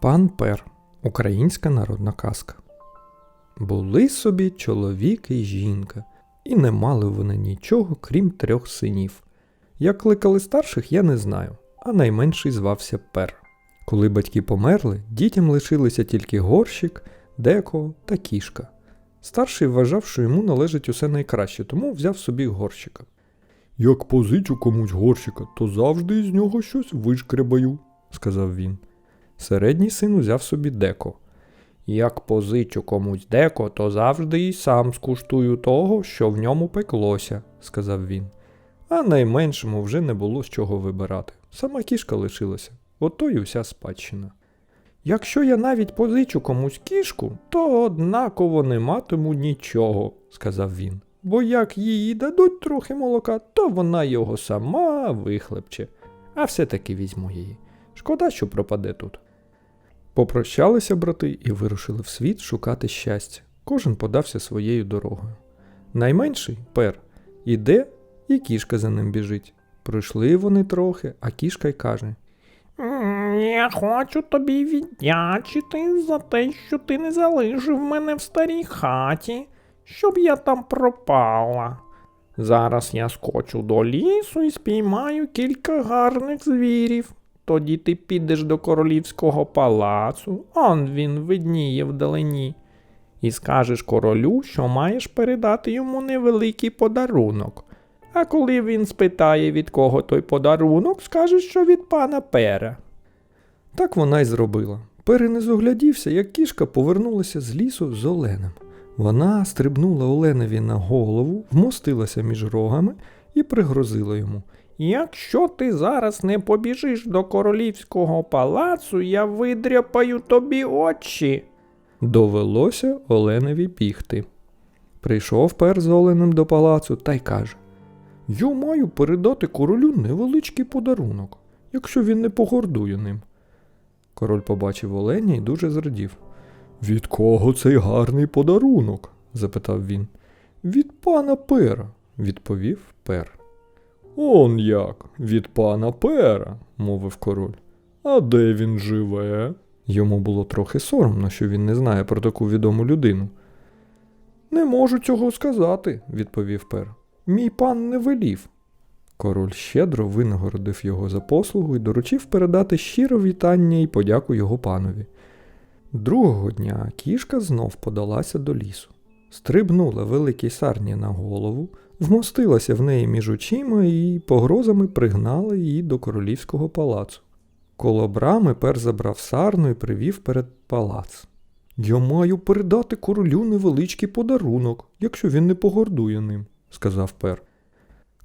Пан Пер. Українська народна казка. Були собі чоловік і жінка, і не мали вони нічого, крім трьох синів. Як кликали старших, я не знаю, а найменший звався Пер. Коли батьки померли, дітям лишилися тільки горщик, деко та кішка. Старший вважав, що йому належить усе найкраще, тому взяв собі горщика. Як позичу комусь горщика, то завжди із нього щось вишкребаю. сказав він. Середній син узяв собі деко. Як позичу комусь деко, то завжди й сам скуштую того, що в ньому пеклося, сказав він. А найменшому вже не було з чого вибирати. Сама кішка лишилася, ото й уся спадщина. Якщо я навіть позичу комусь кішку, то однаково не матиму нічого, сказав він. Бо як їй дадуть трохи молока, то вона його сама вихлепче. А все-таки візьму її. Шкода, що пропаде тут. Попрощалися брати і вирушили в світ шукати щастя. Кожен подався своєю дорогою. Найменший пер іде, і кішка за ним біжить. Пройшли вони трохи, а кішка й каже: Я хочу тобі віддячити за те, що ти не залишив мене в старій хаті, щоб я там пропала. Зараз я скочу до лісу і спіймаю кілька гарних звірів. Тоді ти підеш до королівського палацу, он він видніє вдалині, і скажеш королю, що маєш передати йому невеликий подарунок. А коли він спитає, від кого той подарунок, скажеш, що від пана Пера. Так вона й зробила. Пер не зоглядівся, як кішка повернулася з лісу з Оленем. Вона стрибнула Оленеві на голову, вмостилася між рогами і пригрозила йому. Якщо ти зараз не побіжиш до королівського палацу, я видряпаю тобі очі. Довелося Оленеві бігти. Прийшов пер з Оленем до палацу та й каже: Я маю передати королю невеличкий подарунок, якщо він не погордує ним. Король побачив оленя і дуже зрадів. Від кого цей гарний подарунок? запитав він. Від пана пера, відповів пер. Он як, від пана Пера, мовив король. А де він живе? Йому було трохи соромно, що він не знає про таку відому людину. Не можу цього сказати, відповів пер. Мій пан не велів. Король щедро винагородив його за послугу і доручив передати щиро вітання і подяку його панові. Другого дня кішка знов подалася до лісу, стрибнула великій сарні на голову, вмостилася в неї між очима і погрозами пригнала її до королівського палацу. Коло брами пер забрав сарну і привів перед палац. Я маю передати королю невеличкий подарунок, якщо він не погордує ним, сказав пер.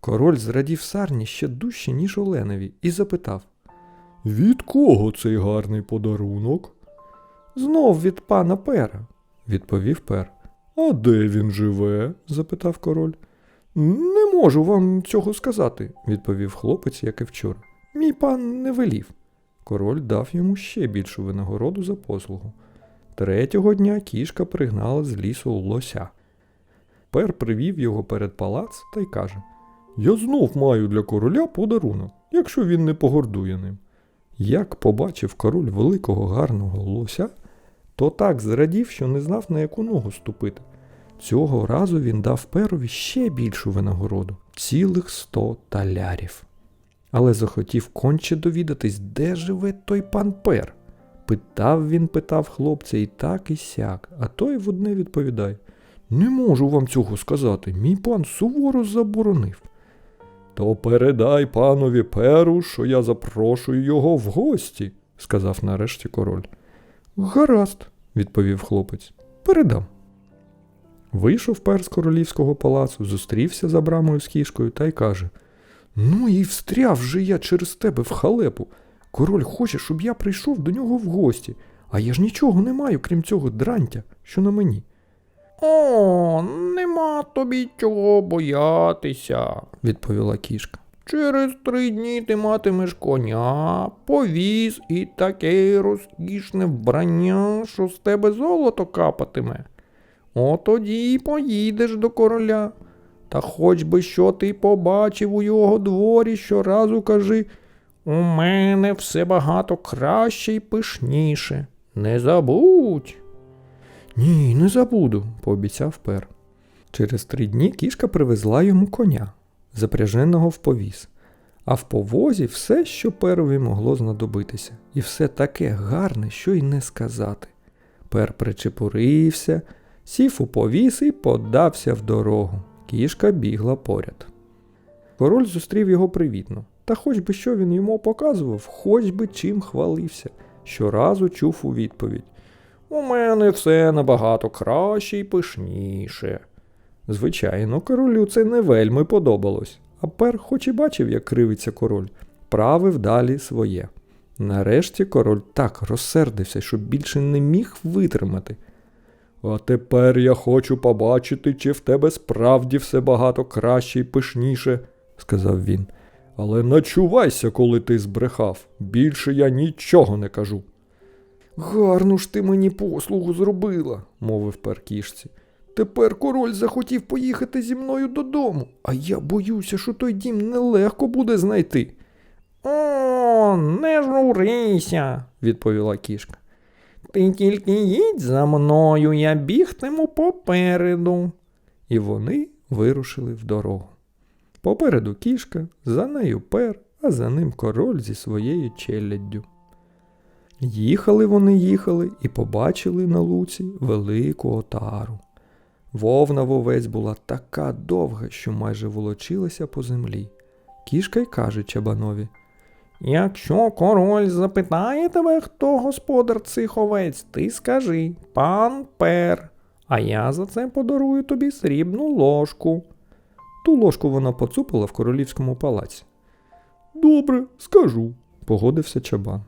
Король зрадів сарні ще дужче, ніж Оленові, і запитав Від кого цей гарний подарунок? Знов від пана пера, відповів пер. А де він живе? запитав король. Не можу вам цього сказати, відповів хлопець, як і вчора. Мій пан не велів. Король дав йому ще більшу винагороду за послугу. Третього дня кішка пригнала з лісу лося. Пер привів його перед палац та й каже: Я знов маю для короля подарунок, якщо він не погордує ним. Як побачив король великого гарного лося, то так зрадів, що не знав, на яку ногу ступити. Цього разу він дав перові ще більшу винагороду цілих сто талярів. Але захотів конче довідатись, де живе той пан пер. Питав він, питав хлопця і так, і сяк, а той в одне відповідає Не можу вам цього сказати, мій пан суворо заборонив. То передай панові перу, що я запрошую його в гості, сказав нарешті король. Гаразд, відповів хлопець. Передам. Вийшов пер з королівського палацу, зустрівся за брамою з кішкою та й каже: Ну і встряв же я через тебе в халепу. Король хоче, щоб я прийшов до нього в гості, а я ж нічого не маю, крім цього дрантя, що на мені. О, нема тобі чого боятися, відповіла кішка. Через три дні ти матимеш коня, повіз і таке розкішне вбрання, що з тебе золото капатиме. От тоді поїдеш до короля. Та хоч би що ти побачив у його дворі, щоразу кажи У мене все багато краще і пишніше. Не забудь. Ні, не забуду, пообіцяв пер. Через три дні кішка привезла йому коня, запряженого в повіз, а в повозі все, що перові могло знадобитися, і все таке гарне, що й не сказати. Пер причепурився, сів у повіз і подався в дорогу. Кішка бігла поряд. Король зустрів його привітно, та хоч би що він йому показував, хоч би чим хвалився, щоразу чув у відповідь. У мене все набагато краще і пишніше. Звичайно, королю це не вельми подобалось, а пер, хоч і бачив, як кривиться король, правив далі своє. Нарешті король так розсердився, що більше не міг витримати. А тепер я хочу побачити, чи в тебе справді все багато краще і пишніше, сказав він. але начувайся, коли ти збрехав. Більше я нічого не кажу. Гарну ж ти мені послугу зробила, мовив пер кішці. Тепер король захотів поїхати зі мною додому, а я боюся, що той дім нелегко буде знайти, О, не журися, відповіла кішка. Ти тільки їдь за мною, я бігтиму попереду. І вони вирушили в дорогу. Попереду кішка, за нею пер, а за ним король зі своєю челяддю. Їхали вони їхали і побачили на луці велику отару. Вовна вовець була така довга, що майже волочилася по землі. Кішка й каже чабанові. Якщо король запитає тебе, хто господар цих овець, ти скажи пан Пер, а я за це подарую тобі срібну ложку. Ту ложку вона поцупила в королівському палаці. Добре, скажу. Погодився чабан.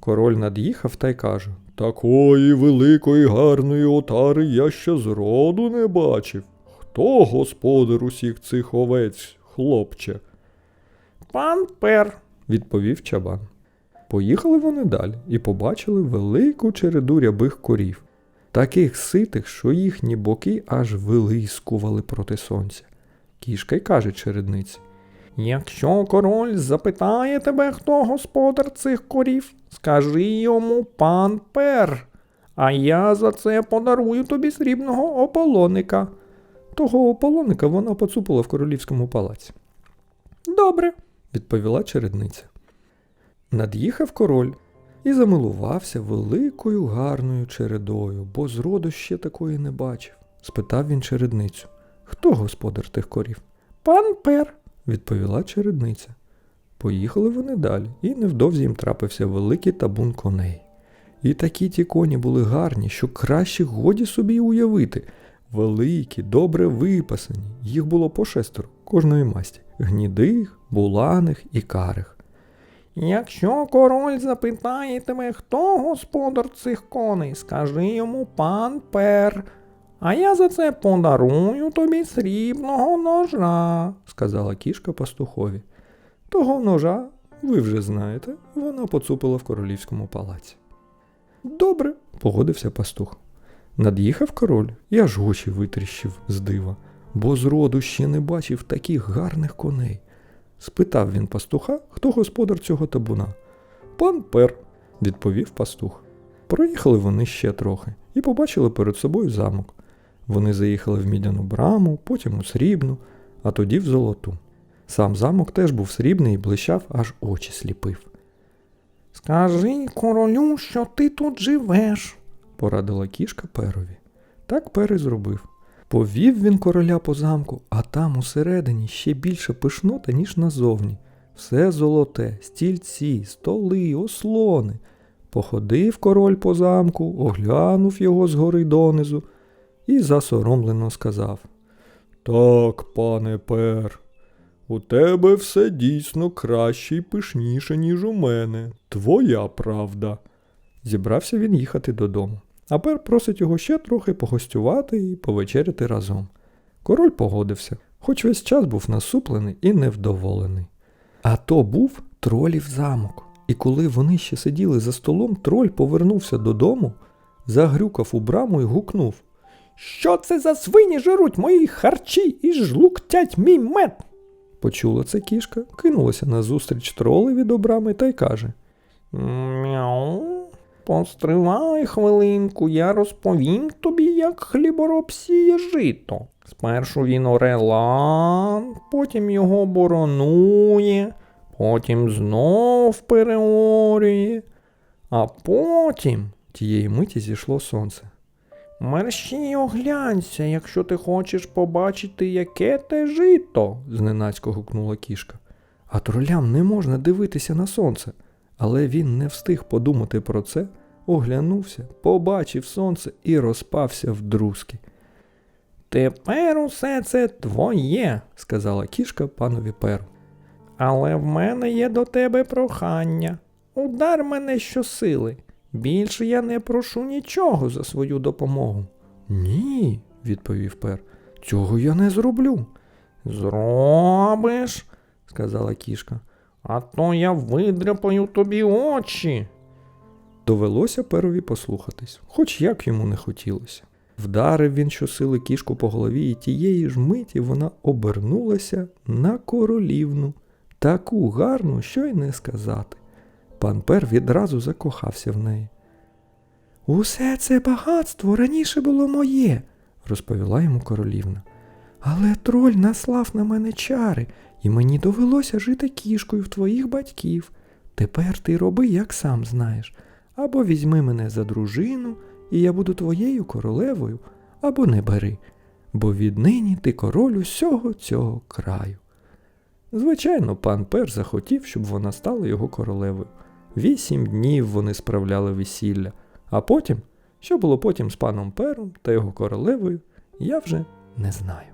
Король над'їхав та й каже: Такої великої гарної отари я ще зроду не бачив. Хто господар усіх цих овець, хлопче? Пан Пер. Відповів чабан. Поїхали вони далі і побачили велику череду рябих корів, таких ситих, що їхні боки аж вилискували проти сонця. Кішка й каже чередниці. Якщо король запитає тебе, хто господар цих корів, скажи йому пан Пер, а я за це подарую тобі срібного ополоника. Того ополоника вона поцупила в королівському палаці. Добре, відповіла чередниця. Над'їхав король і замилувався великою гарною чередою, бо зроду ще такої не бачив. Спитав він чередницю. Хто господар тих корів? пан Пер. відповіла чередниця. Поїхали вони далі, і невдовзі їм трапився великий табун коней. І такі ті коні були гарні, що краще годі собі уявити. Великі, добре випасані, їх було по шестеро кожної масті гнідих, буланих і карих. Якщо король запитає тебе, хто господар цих коней, скажи йому пан Пер, а я за це подарую тобі срібного ножа. сказала кішка пастухові. Того ножа, ви вже знаєте, вона поцупила в королівському палаці. Добре, погодився пастух. Над'їхав король і аж очі витріщив з дива, бо зроду ще не бачив таких гарних коней. Спитав він пастуха, хто господар цього табуна. Пан Пер, відповів пастух. Проїхали вони ще трохи і побачили перед собою замок. Вони заїхали в мідяну браму, потім у срібну, а тоді в золоту. Сам замок теж був срібний і блищав, аж очі сліпив. Скажи королю, що ти тут живеш. порадила кішка перові. Так пер і зробив. Повів він короля по замку, а там усередині ще більше пишнота, ніж назовні. Все золоте, стільці, столи, ослони. Походив король по замку, оглянув його згори донизу і засоромлено сказав. Так, пане Пер, у тебе все дійсно краще і пишніше, ніж у мене. Твоя правда. Зібрався він їхати додому. А пер просить його ще трохи погостювати і повечеряти разом. Король погодився, хоч весь час був насуплений і невдоволений. А то був тролів замок. І коли вони ще сиділи за столом, троль повернувся додому, загрюкав у браму і гукнув. Що це за свині жируть мої харчі і жлуктять мій мед? Почула це кішка, кинулася назустріч тролеві до брами та й каже: Мяу. Постривай хвилинку, я розповім тобі, як хлібороб сіє жито. Спершу він оре лан, потім його боронує, потім знов переорює, а потім тієї миті зійшло сонце. мерщій оглянься, якщо ти хочеш побачити, яке те жито. зненацько гукнула кішка. А тролям не можна дивитися на сонце. Але він не встиг подумати про це, оглянувся, побачив сонце і розпався в друзки, Тепер усе це твоє. сказала кішка панові перу. Але в мене є до тебе прохання. Удар мене щосили. Більше я не прошу нічого за свою допомогу. Ні, відповів пер. Цього я не зроблю, Зробиш, сказала кішка. А то я видряпаю тобі очі. Довелося перові послухатись, хоч як йому не хотілося. Вдарив він щосили кішку по голові, і тієї ж миті вона обернулася на королівну, таку гарну, що й не сказати. Пан Пер відразу закохався в неї. Усе це багатство раніше було моє, розповіла йому королівна. Але троль наслав на мене чари, і мені довелося жити кішкою в твоїх батьків. Тепер ти роби, як сам знаєш. Або візьми мене за дружину, і я буду твоєю королевою, або не бери, бо віднині ти король усього цього краю. Звичайно, пан Пер захотів, щоб вона стала його королевою. Вісім днів вони справляли весілля, а потім, що було потім з паном Пером та його королевою, я вже не знаю.